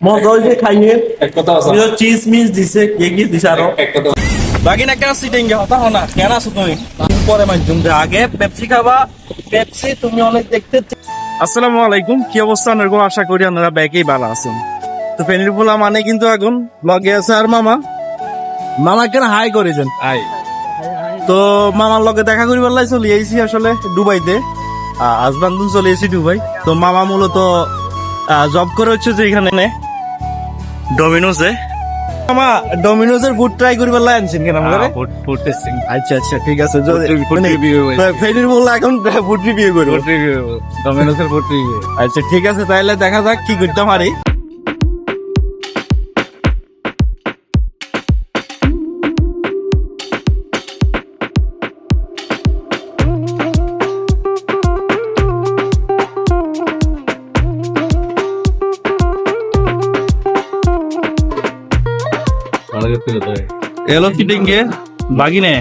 মজা হয়েছে খাইয়ে এক কথা আছে চিজ মিজ দিছে কে কি দিছে আরও এক কথা বাকি কেন সিটিং হতা হনা কেন আছো তুমি? পরে মাধ্যম যে আগে পেপসি খাবা পেপসি তুমি অনেক দেখতে আসসালামু আলাইকুম কি অবস্থা এরকম আশা করি আপনারা ব্যাকেই ভালো আছেন। তো ফেনির পোলা মানে কিন্তু এখন লগে আছে আর মামা। মামা কেন হাই করেছেন? আই তো মামার লগে দেখা করিবার লাই চলে আইছি আসলে দুবাইতে। হাজবান্ড চলে এসেছি দুবাই। তো মামা মূলত জব করে হচ্ছে যে এখানে ডোমিনোসে মামা ডমিনোজের ফুড ট্রাই করবার লাই আনছেন কেন আমাকে ফুড ফুড টেস্টিং আচ্ছা আচ্ছা ঠিক আছে হয়েছে। ফেনির বললা এখন ফুড রিভিউ করব। ফুড রিভিউ ফুড রিভিউ আচ্ছা ঠিক আছে তাহলে দেখা যাক কি করতে পারি এলো ফিটিং গে বাগিনে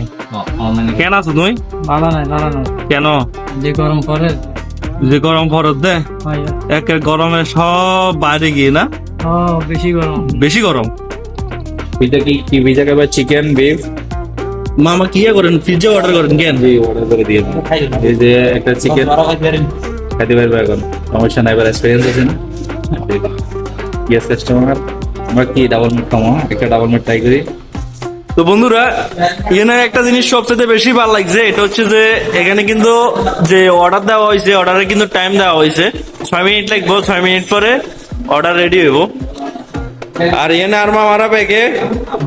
কেন আছো তুই? ভালো নাই ভালো নাই। কেন? যে গরম করে যে গরম ফরত দে। হয় একে গরমে সব বাইরে গিয়ে না? বেশি গরম। বেশি গরম। পিজা কি কি পিজা খাবে চিকেন বিফ মামা কি করেন? পিজ্জা অর্ডার করেন কেন? জি অর্ডার করে দিয়ে এই যে একটা চিকেন খাইতে পারবে এখন। সমস্যা নাই এবার এক্সপিরিয়েন্স আছে না? ইয়েস কাস্টমার আমরা কি ডাবল মিট খামো একটা ডাবল মিট ট্রাই করি। তো বন্ধুরা, এখানে একটা জিনিস সবচেয়ে বেশি ভালো লাগছে, এটা হচ্ছে যে এখানে কিন্তু যে অর্ডার দেওয়া হয়েছে অর্ডারে কিন্তু টাইম দেওয়া হয়েছে। ছয় মিনিট লাগবো, ছয় মিনিট পরে অর্ডার রেডি হইব। আর এখানে আর মামারা পেকে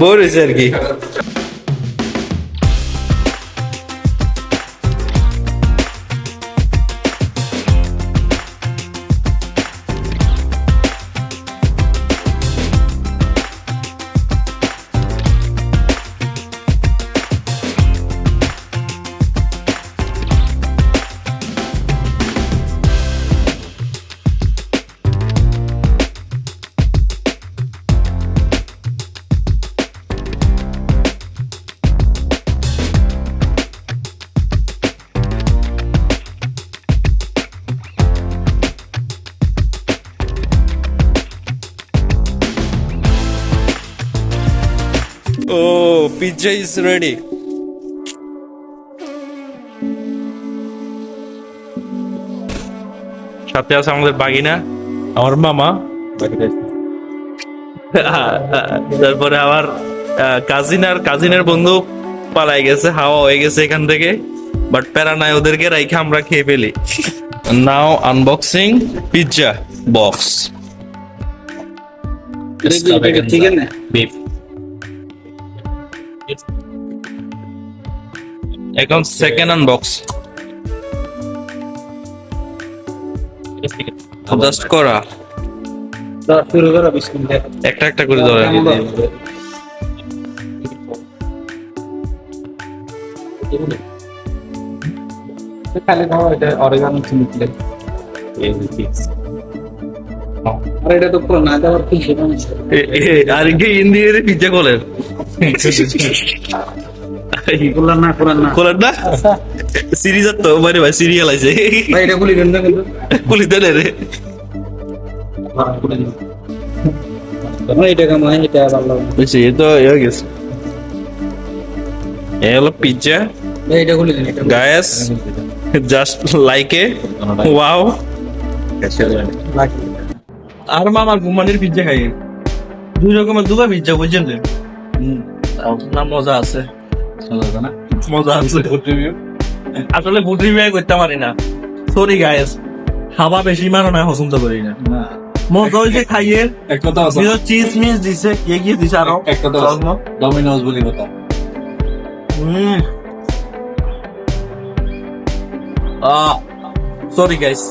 বই রয়েছে আর কি। ও পিজ্জা ইজ রেডি সাথে আছে আমাদের বাগিনা আমার মামা। তারপরে আবার কাজিন আর কাজিনের বন্ধু পালাই গেছে হাওয়া হয়ে গেছে এখান থেকে। বাট প্যারা নাই ওদেরকে রাইখে আমরা খেয়ে ফেলি। Now unboxing pizza box chicken beef এখন সেকেন্ড আনবক্স জাস্ট করা। একটা একটা করে ধরে। খালি এটা অরিগানো আরে এটা তো পুরো না দেওয়ার কি আর কি পিজ্জা কোলের না পুরো না সিরিজ তো মানে ভাই সিরিয়াল আছে ভাই এটা গুলি দেন না কিন্তু পুলিশ দেন রে এটা কেমন এটা ভালো বেশি তো গুলি ওয়াও আর মামার ঘুমানির পিজ্জা খাই দুই রকমের দুটো পিজ্জা বুঝছেন না মজা আছে। মজা আছে আসলে ফুড রিভিউ করতে পারি না। সরি গায়েস খাওয়া বেশি মানো না পছন্দ করি না। মজা হয়েছে খাইয়ে। এক কথা আছে। চিজ মিজ দিছে কে কি দিছে আরও? এক কথা আছে। ডমিনোজ বলি কথা। সরি গাইস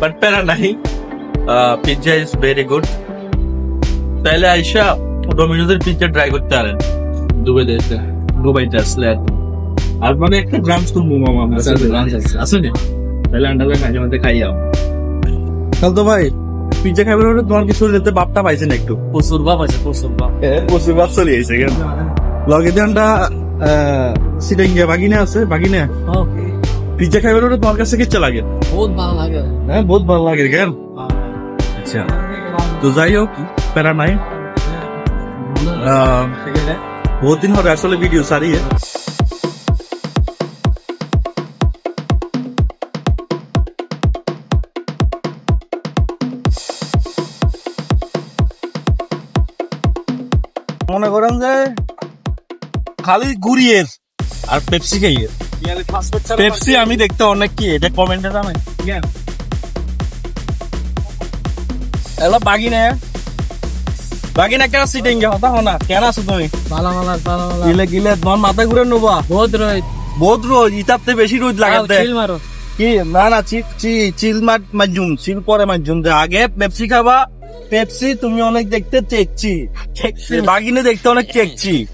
বাট প্যারা নাই পিৎজা ইজ ভেরি গুড তাহলে আইসা ডোমিনোজের পিৎজা ট্রাই করতে পারেন। দুবে দেশে দুবাইতে আসলে আর মানে একটা ব্রাঞ্চ করব মামা আমার আছে, সাথে। আছে। আছে নি? তাহলে মাঝে মধ্যে খাই যাও তাহলে তো ভাই পিজ্জা খাবার হলে তোমার কি শরীরে বাপটা পাইছেন একটু। প্রচুর বাপ আছে প্রচুর বাপ। প্রচুর বাপ চলে আইছে কেন? লগে দিনটা সিটিং বাগিনে আছে বাগিনে পিজ্জা খাইবার ওটা তোমার কাছে কিচ্ছা লাগে? বহুত ভালো লাগে। হ্যাঁ বহুত ভালো লাগে কেন? আচ্ছা তো যাই হোক প্যারা নাই। বহুত দিন হবে আসলে ভিডিও সারিয়ে মনে করেন যে খালি গুড়িয়ের আর পেপসি খাইয়ে। পেপসি আমি দেখতে অনেক কি এটা কমেন্টে জানাই এলো বাগি নে বাগি না কেন সিটিং গে? হতা হনা কেন আছো তুমি? ভালো ভালো ভালো ভালো। গিলে গিলে তোমার মাথা ঘুরে নেবা। বহুত রোদ। বহুত রোজ ইতাতে বেশি রোজ লাগাতে। চিল মারো। কি? না না চি চি চিল মার মাজুম চিল পরে মাজুম দে আগে পেপসি খাবা পেপসি তুমি অনেক দেখতে চেকছি বাগিনে দেখতে অনেক চেকছি